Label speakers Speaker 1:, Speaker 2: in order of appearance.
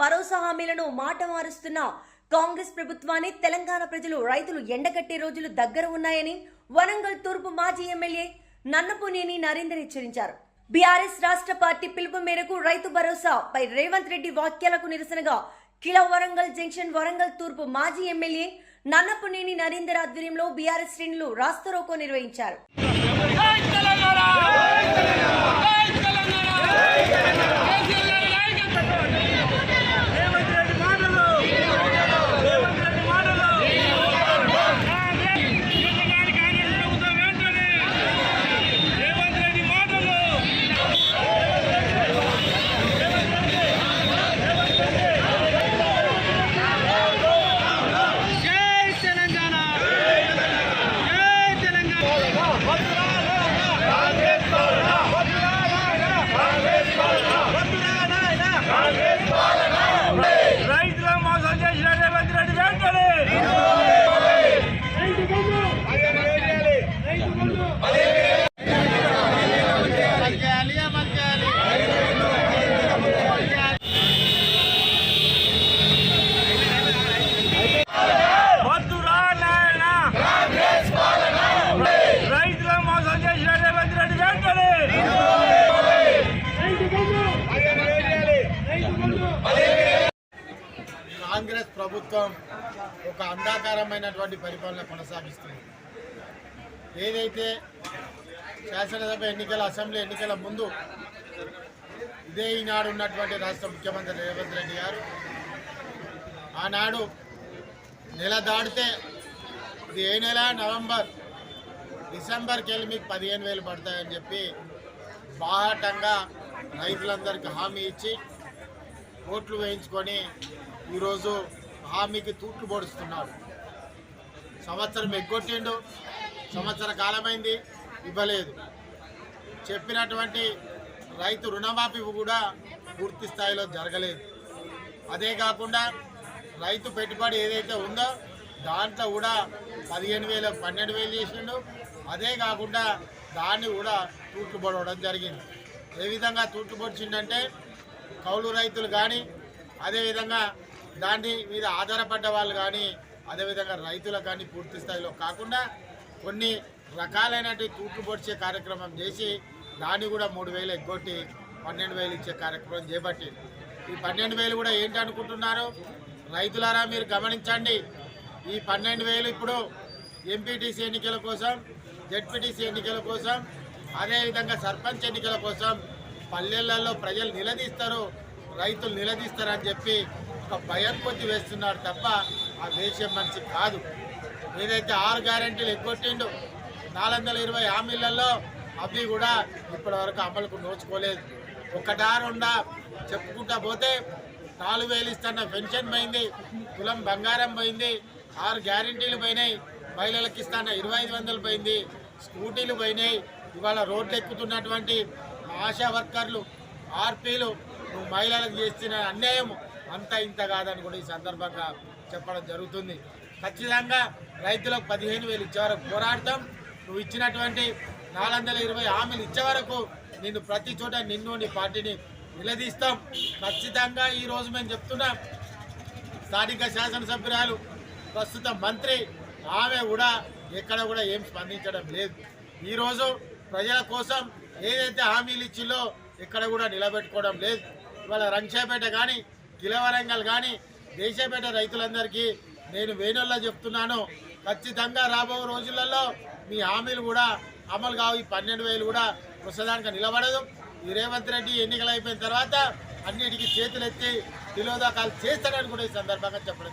Speaker 1: భరోసా హామీలను మాట మారుస్తున్న కాంగ్రెస్ ప్రభుత్వాన్ని తెలంగాణ ప్రజలు రైతులు ఎండగట్టే రోజులు దగ్గర ఉన్నాయని వరంగల్ తూర్పు మాజీ ఎమ్మెల్యే నన్నపునేని నరేందర్ హెచ్చరించారు. బీఆర్ఎస్ రాష్ట్ర పార్టీ పిలుపు మేరకు రైతు భరోసా పై రేవంత్ రెడ్డి వాక్యాలకు నిరసనగా కిల వరంగల్ జంక్షన్ వరంగల్ తూర్పు మాజీ ఎమ్మెల్యే నన్నపునేని నరేందర్ ఆధ్వర్యంలో బీఆర్ఎస్ శ్రేణులు రాస్తారోకో నిర్వహించారు.
Speaker 2: కాంగ్రెస్ ప్రభుత్వం
Speaker 3: ఒక అంధాకారమైనటువంటి పరిపాలన కొనసాగిస్తుంది. ఏదైతే శాసనసభ ఎన్నికల అసెంబ్లీ ఎన్నికల ముందు ఇదే ఈనాడు ఉన్నటువంటి రాష్ట్ర ముఖ్యమంత్రి రేవంత్ రెడ్డి గారు ఆనాడు నెల దాటితే ఇది ఏ నెల? నవంబర్. డిసెంబర్కి వెళ్ళి మీకు పదిహేను వేలు పడతాయని చెప్పి బాహాటంగా రైతులందరికీ హామీ ఇచ్చి ఓట్లు వేయించుకొని ఈరోజు హామీకి తూట్లు పొడుస్తున్నాడు. సంవత్సరం ఎగ్గొట్టిండు సంవత్సర కాలమైంది ఇవ్వలేదు. చెప్పినటువంటి రైతు రుణమాఫీ కూడా పూర్తి స్థాయిలో జరగలేదు. అదే కాకుండా రైతు పెట్టుబడి ఏదైతే ఉందో దాంట్లో కూడా పదిహేను వేల పన్నెండు వేలు చేసిండు. అదే కాకుండా దాన్ని కూడా తూట్లు పొడవడం జరిగింది. ఏ విధంగా తూట్లు పొడిచిండంటే కౌలు రైతులు కానీ అదేవిధంగా దాని మీద ఆధారపడ్డ వాళ్ళు కానీ అదేవిధంగా రైతులకు కానీ పూర్తి స్థాయిలో కాకుండా కొన్ని రకాలైనటువంటి తూట్లు పొడిచే కార్యక్రమం చేసి దాన్ని కూడా మూడు వేలు ఎగ్గొట్టి పన్నెండు వేలు ఇచ్చే కార్యక్రమం చేపట్టి ఈ పన్నెండు వేలు కూడా ఏంటి అనుకుంటున్నారు? రైతులారా మీరు గమనించండి. ఈ పన్నెండు వేలు ఇప్పుడు ఎంపీటీసీ ఎన్నికల కోసం జడ్పీటీసీ ఎన్నికల కోసం అదేవిధంగా సర్పంచ్ ఎన్నికల కోసం పల్లెలలో ప్రజలు నిలదీస్తారు రైతులు నిలదీస్తారని చెప్పి ఒక భయం కొద్ది వేస్తున్నారు తప్ప ఆ వేసే మనిషి కాదు. ఏదైతే ఆరు గ్యారెంటీలు ఎగ్గొట్టిండు నాలుగు వందల ఇరవై హామీలలో అవి కూడా ఇప్పటి వరకు అమలుకు నోచుకోలేదు. ఒకటా రెండా చెప్పుకుంటా పోతే నాలుగు వేలు ఇస్తున్న పెన్షన్ పోయింది కులం బంగారం పోయింది ఆరు గ్యారెంటీలు పోయినాయి మహిళలకు ఇస్తున్న ఇరవై ఐదు వందలు పోయింది స్కూటీలు పోయినాయి ఇవాళ రోడ్లు ఎక్కుతున్నటువంటి ఆశా వర్కర్లు ఆర్పీలు నువ్వు మహిళలకు చేస్తున్న అన్యాయం అంత ఇంత కాదని కూడా ఈ సందర్భంగా చెప్పడం జరుగుతుంది. ఖచ్చితంగా రైతులకు పదిహేను వేలు ఇచ్చే వరకు పోరాడతాం. నువ్వు ఇచ్చినటువంటి నాలుగు వందల ఇరవై హామీలు ఇచ్చే వరకు నిన్ను ప్రతి చోట నిన్ను నీ పార్టీని నిలదీస్తాం. ఖచ్చితంగా ఈ రోజు మేము చెప్తున్నాం స్థానిక శాసనసభ్యురాలు ప్రస్తుత మంత్రి ఆమె కూడా ఎక్కడ కూడా ఏం స్పందించడం లేదు. ఈరోజు ప్రజల కోసం ఏదైతే హామీలు ఇచ్చిందో ఎక్కడ కూడా నిలబెట్టుకోవడం లేదు. ఇవాళ రంగశాపేట కానీ కిలవరంగల్ కానీ దేశపేట రైతులందరికీ నేను వేణుల్లో చెప్తున్నాను. ఖచ్చితంగా రాబో రోజులలో మీ హామీలు కూడా అమలు కావు. ఈ పన్నెండు వేలు కూడా ప్రస్తుతానికి నిలబడదు. ఈ రేవంత్ రెడ్డి ఎన్నికలు అయిపోయిన తర్వాత అన్నిటికీ చేతులెత్తి తిలోదాకాలు చేస్తాడని కూడా ఈ సందర్భంగా చెప్పడం